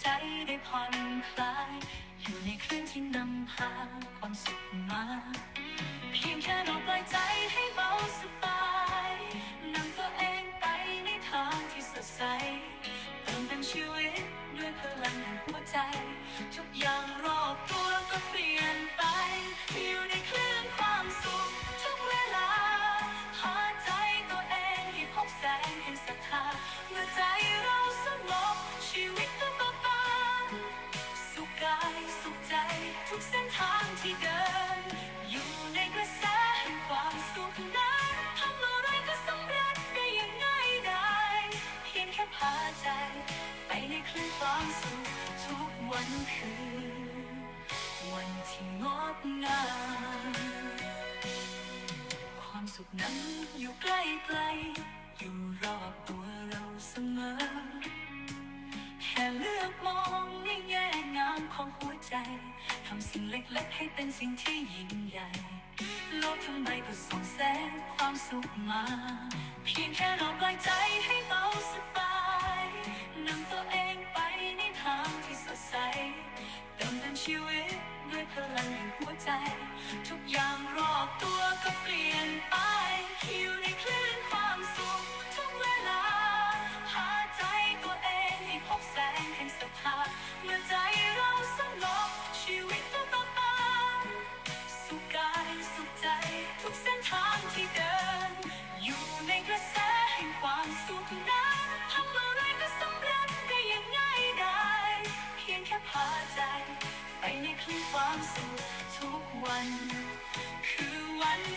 ใจได้ผ่อนคลาย อยู่ในคลื่นที่นำพาความสุขมา เพียงแค่เราปล่อยใจให้เบาสบาย วันคือ วันที่งดงาม ความสุขนั้นอยู่ใกล้ๆอยู่รอบตัวเราเสมอ แค่เลือกมองในแง่งามของหัวใจ ทำสิ่งเล็กๆให้เป็นสิ่งที่ยิ่งใหญ่โลกทั้งใบก็ส่องแสงความสุขมา เพียงแค่เราปล่อยใจให้ ทุกอย่าง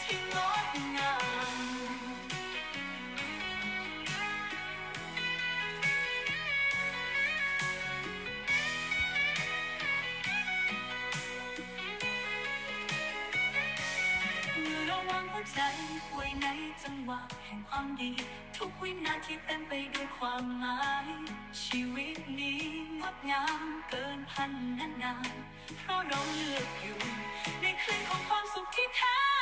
ที่งดงามเมื่อเราวางหัวใจไว้ในจังหวะแห่งความดี ทุกวินาทีเต็มไปด้วยความหมาย ชีวิตนี้งดงามเกินพันนานาเพราะเราเลือกอยู่ ในคลื่นของความสุขที่แท้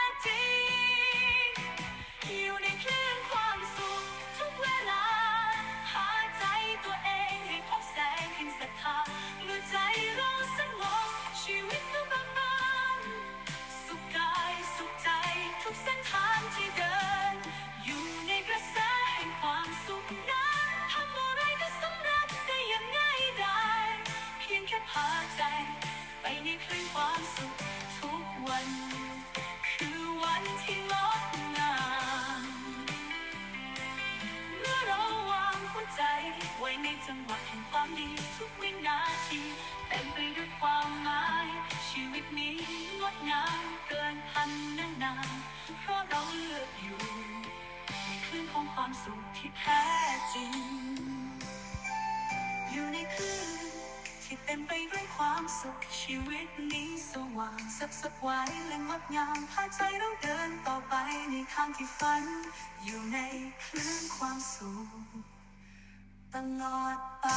ไปในคลื่นความสุขทุกวัน ไปด้วยความสุขชีวิตนี้สว่างสับสบไว้และงดงามพาใจเราเดินต่อไปในทางที่ฝัน อยู่ในคลื่นความสุขตลอดไป